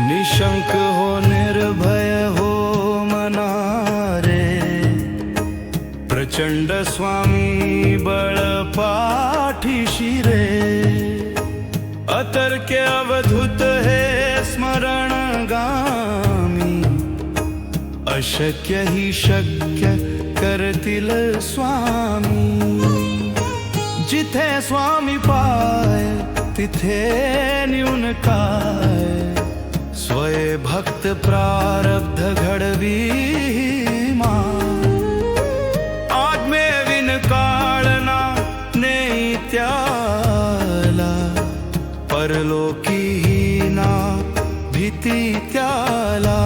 निशंक हो निर्भय हो मनारे। प्रचंड स्वामी बळ शिरे। रे अतर्क्य अवधूत हे स्मरण गामी अशक्य ही शक्य करतील स्वामी। जिथे स्वामी पाय तिथे न्यून काय। स्वय भक्त प्रारब्ध घडवी मा। आत्मे विन काळना नेई त्याला परलोकी ना भीती त्याला।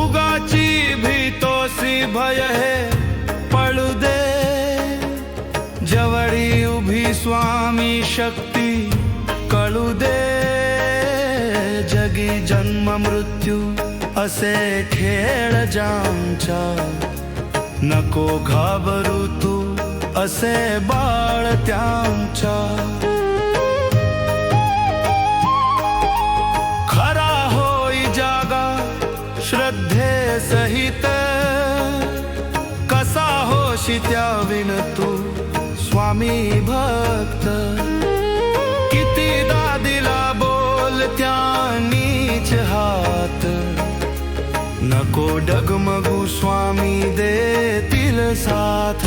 उगाची भीतोसी भय हे पळू दे। जवळी उभी स्वामी शक्ती कळू दे। जगी जन्म मृत्यू असे खेळ जामच्या नको घाबरू तू असे बाळ त्यांच्या. खरा होई जागा श्रद्धे सहित. कसा होशी त्या विन तू स्वामी भक्त. हात नको डगमगू स्वामी देतील साथ.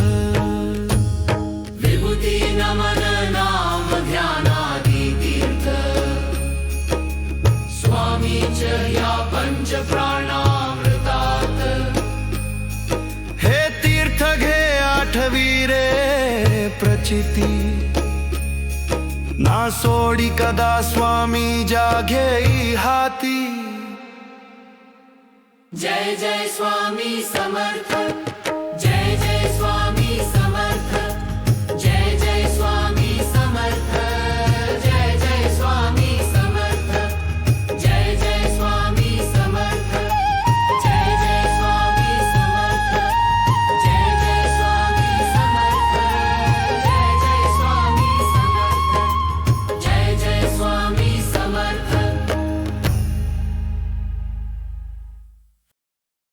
विभूती नमन नाम ध्यानादी तीर्थ. स्वामीच या पंच प्राणामृतात हे तीर्थ घे आठवी रे प्रचिती. ना सोडी कदा स्वामी जा घेई हाती. जय जय स्वामी समर्थ।